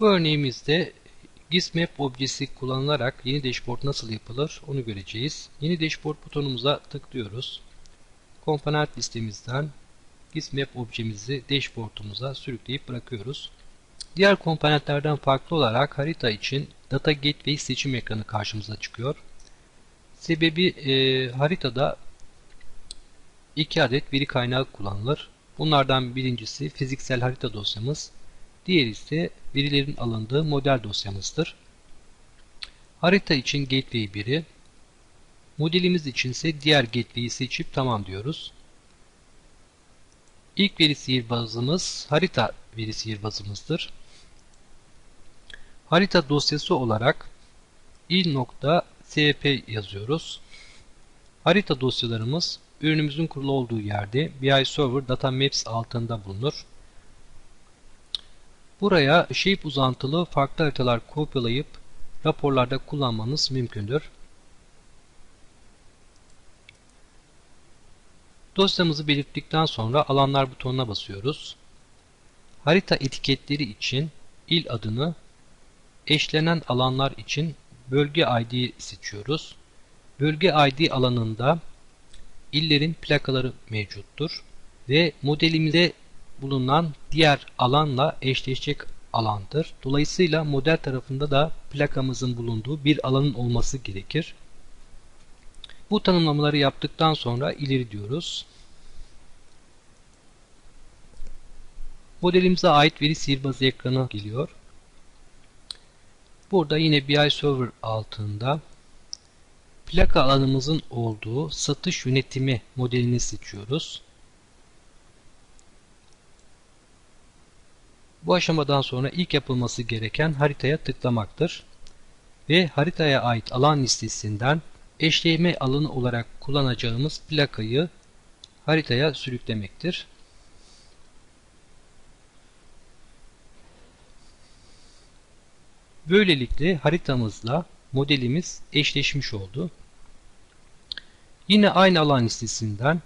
Bu örneğimizde GISMap objesi kullanılarak yeni dashboard nasıl yapılır onu göreceğiz. Yeni dashboard butonumuza tıklıyoruz. Komponent listemizden GISMap objemizi dashboard'umuza sürükleyip bırakıyoruz. Diğer komponentlerden farklı olarak harita için Data Gateway seçim ekranı karşımıza çıkıyor. Sebebi e, haritada iki adet veri kaynağı kullanılır. Bunlardan birincisi fiziksel harita dosyamız, diğeri ise verilerin alındığı model dosyamızdır. Harita için Gateway 1'i, modelimiz için ise diğer Gateway'i seçip tamam diyoruz. İlk veri sihirbazımız harita veri sihirbazımızdır. Harita dosyası olarak il.cp yazıyoruz. Harita dosyalarımız ürünümüzün kurulu olduğu yerde BI Server Data Maps altında bulunur. Buraya shape uzantılı farklı haritalar kopyalayıp raporlarda kullanmanız mümkündür. Dosyamızı belirttikten sonra alanlar butonuna basıyoruz. Harita etiketleri için il adını, eşlenen alanlar için bölge ID seçiyoruz. Bölge ID alanında illerin plakaları mevcuttur ve modelimizde bulunan diğer alanla eşleşecek alandır. Dolayısıyla model tarafında da plakamızın bulunduğu bir alanın olması gerekir. Bu tanımlamaları yaptıktan sonra ileri diyoruz. Modelimize ait veri sihirbazı ekranı geliyor. Burada yine BI Server altında plaka alanımızın olduğu satış yönetimi modelini seçiyoruz. Bu aşamadan sonra ilk yapılması gereken haritaya tıklamaktır. Ve haritaya ait alan listesinden eşleşme alanı olarak kullanacağımız plakayı haritaya sürüklemektir. Böylelikle haritamızla modelimiz eşleşmiş oldu. Yine aynı alan listesinden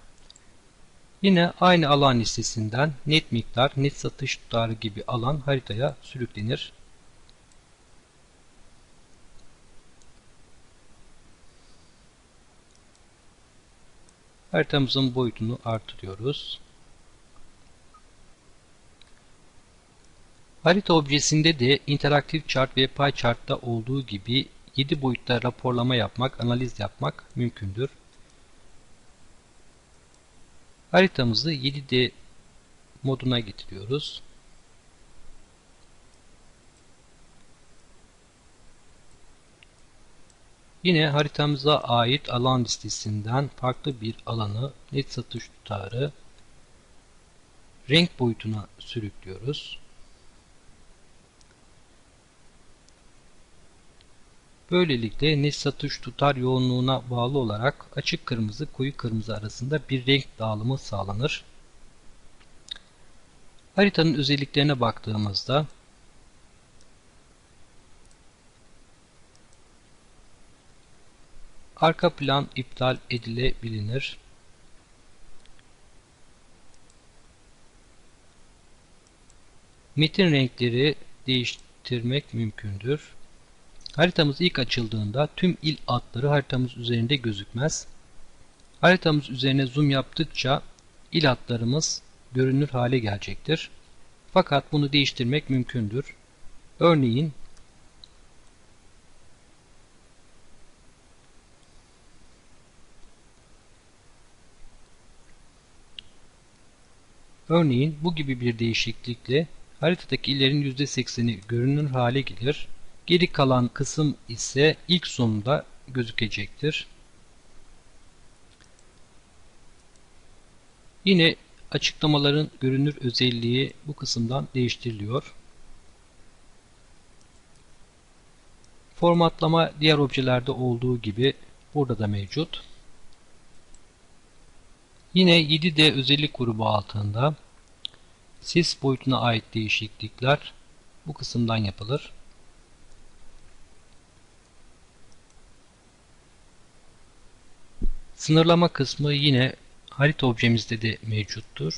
yine aynı alan listesinden net miktar, net satış tutarı gibi alan haritaya sürüklenir. Haritamızın boyutunu artırıyoruz. Harita objesinde de interaktif chart ve pie chart'ta olduğu gibi 7 boyutta raporlama yapmak, analiz yapmak mümkündür. Haritamızı 7D moduna getiriyoruz. Yine haritamıza ait alan listesinden farklı bir alanı net satış tutarı renk boyutuna sürüklüyoruz. Böylelikle net satış tutar yoğunluğuna bağlı olarak açık kırmızı koyu kırmızı arasında bir renk dağılımı sağlanır. Haritanın özelliklerine baktığımızda arka plan iptal edilebilir. Metin renkleri değiştirmek mümkündür. Haritamız ilk açıldığında tüm il adları haritamız üzerinde gözükmez. Haritamız üzerine zoom yaptıkça il adlarımız görünür hale gelecektir. Fakat bunu değiştirmek mümkündür. Örneğin Örneğin bu gibi bir değişiklikle haritadaki illerin %80'i görünür hale gelir Geri kalan kısım ise ilk sonunda gözükecektir. Yine açıklamaların görünür özelliği bu kısımdan değiştiriliyor. Formatlama diğer objelerde olduğu gibi burada da mevcut. Yine 7D özellik grubu altında sis boyutuna ait değişiklikler bu kısımdan yapılır. Sınırlama kısmı yine harita objemizde de mevcuttur.